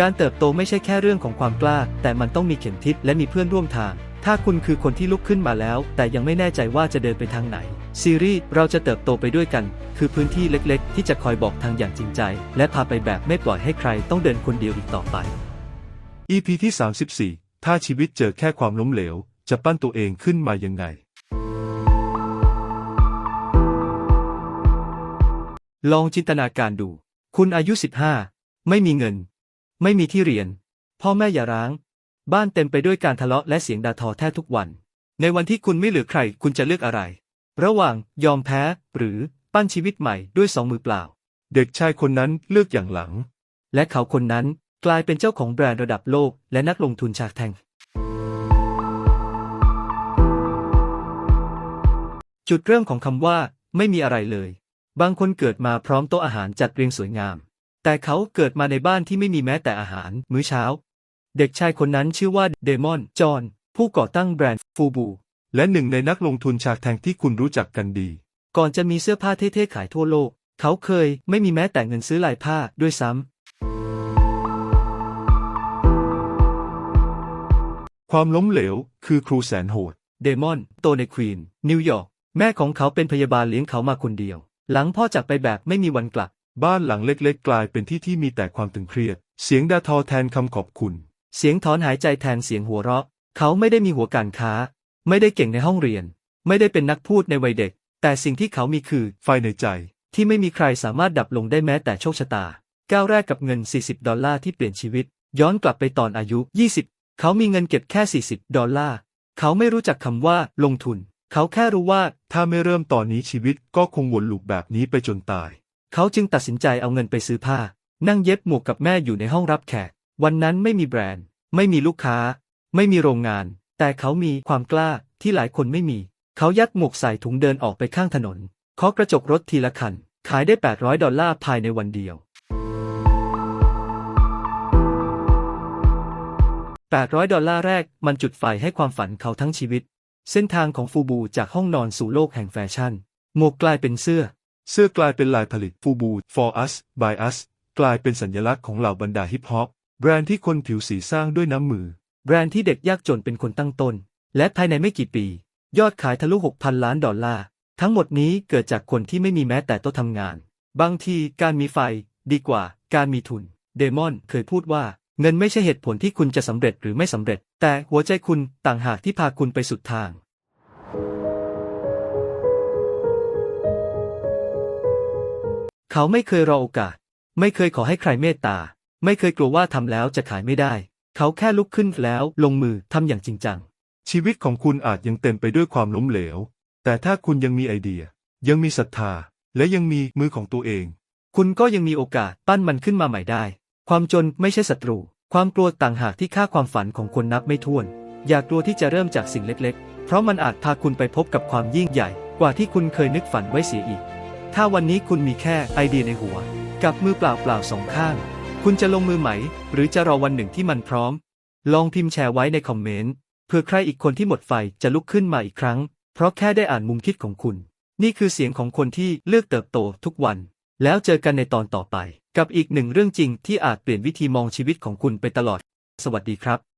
การเติบโตไม่ใช่แค่เรื่องของความกล้า แต่มันต้องมีเข็มทิศและมีเพื่อนร่วมทาง ถ้าคุณคือคนที่ลุกขึ้นมาแล้ว แต่ยังไม่แน่ใจว่าจะเดินไปทางไหน ซีรีส์เราจะเติบโตไปด้วยกัน คือพื้นที่เล็กๆ ที่จะคอยบอกทางอย่างจริงใจ และพาไปแบบไม่ปล่อยให้ใครต้องเดินคนเดียวอีกต่อไป EP ที่34 ถ้าชีวิตเจอแค่ความล้มเหลว จะปั้นตัวเองขึ้นมายังไง ลองจินตนาการดู คุณอายุ 15 ไม่มีเงิน ไม่มีที่เรียน พ่อแม่อย่าร้าง บ้านเต็มไปด้วยการทะเลาะและเสียงด่าทอแทบทุกวัน ในวันที่คุณไม่เหลือใคร คุณจะเลือกอะไร ระหว่างยอมแพ้ หรือปั้นชีวิตใหม่ด้วยสองมือเปล่า เด็กชายคนนั้นเลือกอย่างหลัง และเขาคนนั้นกลายเป็นเจ้าของแบรนด์ระดับโลก และนักลงทุนชากแทงจุดเริ่มของคำว่า ไม่มีอะไรเลย บางคนเกิดมาพร้อมโต๊ะอาหารจัดเรียงสวยงาม แต่เขาเกิดมาในบ้านที่ไม่มีแม้แต่อาหาร มื้อเช้า เด็กชายคนนั้นชื่อว่าเดมอน จอห์นผู้ก่อตั้งแบรนด์ฟูบู และหนึ่งในนักลงทุนชากแทงที่คุณรู้จักกันดี ก่อนจะมีเสื้อผ้าเท่ๆขายทั่วโลก เขาเคยไม่มีแม้แต่เงินซื้อลายผ้าด้วยซ้ำ ความล้มเหลว คือครูแสนโหด เดมอน โตในควีน นิวยอร์ก แม่ของเขาเป็นพยาบาลเลี้ยงเขามาคนเดียว หลังพ่อจากไปแบบไม่มีวันกลับ บ้านหลังเล็กๆ กลายเป็นที่ที่มีแต่ความตึงเครียด เสียงด่าทอแทนคำขอบคุณ เสียงถอนหายใจแทนเสียงหัวเราะ เขาไม่ได้มีหัวการค้า ไม่ได้เก่งในห้องเรียน ไม่ได้เป็นนักพูดในวัยเด็ก แต่สิ่งที่เขามีคือ ไฟในใจ ที่ไม่มีใครสามารถดับลงได้แม้แต่โชคชะตา ก้าวแรกกับเงิน 40 ดอลลาร์ที่เปลี่ยนชีวิต ย้อนกลับไปตอนอายุ 20 เขามีเงินเก็บแค่ 40 ดอลลาร์ เขาไม่รู้จักคำว่า ลงทุน เขาแค่รู้ว่า ถ้าไม่เริ่มตอนนี้ชีวิตก็คงวนลูปแบบนี้ไปจนตาย เขาจึงตัดสินใจเอาเงินไปซื้อผ้า นั่งเย็บหมวกกับแม่อยู่ในห้องรับแขก วันนั้นไม่มีแบรนด์ ไม่มีลูกค้า ไม่มีโรงงาน แต่เขามีความกล้าที่หลายคนไม่มี เขายัดหมวกใส่ถุงเดินออกไปข้างถนนเคาะกระจกรถทีละคัน ขายได้ 800 ดอลลาร์ภายในวันเดียว 800 ดอลลาร์แรกมันจุดไฟให้ความฝันเขาทั้งชีวิต เส้นทางของฟูบูจากห้องนอนสู่โลกแห่งแฟชั่น หมวกกลายเป็นเสื้อ เสื้อกลายเป็นลายผลิตฟูบู for us by us กลายเป็นสัญลักษณ์ของเหล่าบรรดาฮิปฮอปแบรนด์ที่คนผิวสีสร้างด้วยน้ำมือ แบรนด์ที่เด็กยากจนเป็นคนตั้งต้น และภายในไม่กี่ปี ยอดขายทะลุ 6,000 ล้านดอลลาร์ ทั้งหมดนี้เกิดจากคนที่ไม่มีแม้แต่โต๊ะทำงาน บางทีการมีไฟ ดีกว่า การมีทุน เดมอนเคยพูดว่า เงินไม่ใช่เหตุผลที่คุณจะสำเร็จหรือไม่สำเร็จ แต่หัวใจคุณต่างหากที่พาคุณไปสุดทาง เขาไม่เคยรอโอกาส ไม่เคยขอให้ใครเมตตา ไม่เคยกลัวว่าทำแล้วจะขายไม่ได้ เขาแค่ลุกขึ้นแล้วลงมือทำอย่างจริงจัง ชีวิตของคุณอาจยังเต็มไปด้วยความล้มเหลว แต่ถ้าคุณยังมีไอเดีย ยังมีศรัทธา และยังมีมือของตัวเอง คุณก็ยังมีโอกาสปั้นมันขึ้นมาใหม่ได้ ความจนไม่ใช่ศัตรู ความกลัวต่างหากที่ฆ่าความฝันของคนนับไม่ถ้วน อย่ากลัวที่จะเริ่มจากสิ่งเล็ก ๆ เพราะมันอาจพาคุณไปพบกับความยิ่งใหญ่ กว่าที่คุณเคยนึกฝันไว้เสียอีก ถ้าวันนี้คุณมีแค่ไอเดียในหัว กับมือเปล่าๆสองข้าง คุณจะลงมือไหม หรือจะรอวันหนึ่งที่มันพร้อม ลองพิมพ์แชร์ไว้ในคอมเมนต์เพื่อใครอีกคนที่หมดไฟจะลุกขึ้นมาอีกครั้ง เพราะแค่ได้อ่านมุมคิดของคุณ นี่คือเสียงของคนที่เลือกเติบโตทุกวัน แล้วเจอกันในตอนต่อไป กับอีกหนึ่งเรื่องจริงที่อาจเปลี่ยนวิธีมองชีวิตของคุณไปตลอด สวัสดีครับ